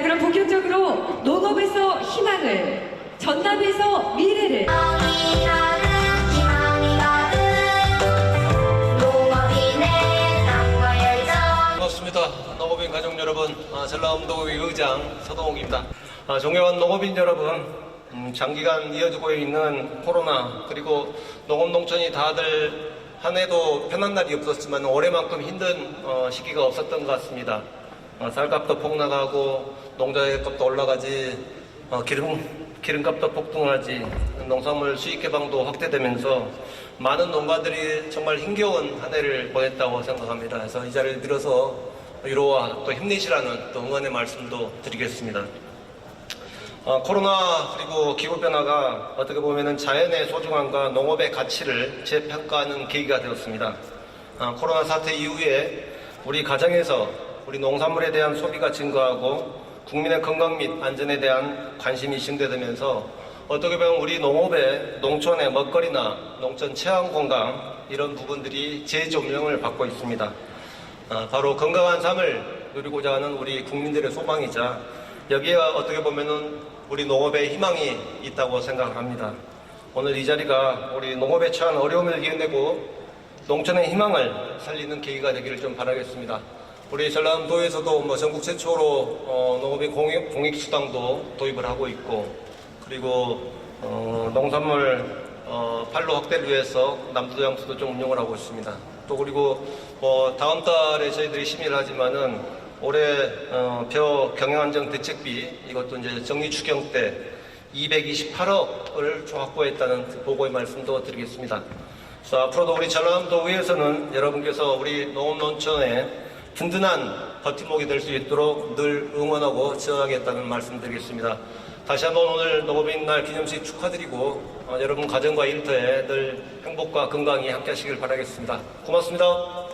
자, 그럼 본격적으로 농업에서 희망을, 전남에서 미래를. 반갑습니다. 농업인 가족 여러분, 아, 농업의 의장 서동욱입니다. 아, 존경한 농업인 여러분, 음, 장기간 이어지고 있는 코로나 그리고 농업 농촌이 다들 한 해도 편한 날이 없었지만 올해만큼 힘든 어, 시기가 없었던 것 같습니다. 어, 쌀값도 폭락하고 농자의 값도 올라가지 어, 기름 기름값도 폭등하지 농산물 수익 개방도 확대되면서 많은 농가들이 정말 힘겨운 한 해를 보냈다고 생각합니다. 그래서 이 자리를 빌어서 위로와 또 힘내시라는 또 응원의 말씀도 드리겠습니다. 어, 코로나 그리고 기후변화가 어떻게 보면 자연의 소중함과 농업의 가치를 재평가하는 계기가 되었습니다. 어, 코로나 사태 이후에 우리 가정에서 우리 농산물에 대한 소비가 증가하고 국민의 건강 및 안전에 대한 관심이 증대되면서 어떻게 보면 우리 농업의 농촌의 먹거리나 농촌 체험 건강 이런 부분들이 재조명을 받고 있습니다. 아, 바로 건강한 삶을 누리고자 하는 우리 국민들의 소망이자 여기에 어떻게 보면은 우리 농업에 희망이 있다고 생각합니다. 오늘 이 자리가 우리 농업에 처한 어려움을 이겨내고 농촌의 희망을 살리는 계기가 되기를 좀 바라겠습니다. 우리 전남도에서도 뭐 전국 최초로 어, 농업의 공익, 공익수당도 도입을 하고 있고 그리고 어, 농산물 어, 판로 확대를 위해서 남도도 양수도 좀 운영을 하고 있습니다. 또 그리고 뭐 다음 달에 저희들이 심의를 하지만은 올해 어, 벼 경영안정 대책비 이것도 이제 정리 추경 때 228억을 총 확보했다는 그 보고의 말씀도 드리겠습니다. 그래서 앞으로도 우리 전남도 의회에서는 여러분께서 우리 농업농촌에 든든한 버팀목이 될 수 있도록 늘 응원하고 지원하겠다는 말씀 드리겠습니다. 다시 한번 오늘 농업인 날 기념식 축하드리고 어, 여러분 가정과 일터에 늘 행복과 건강이 함께 하시길 바라겠습니다. 고맙습니다.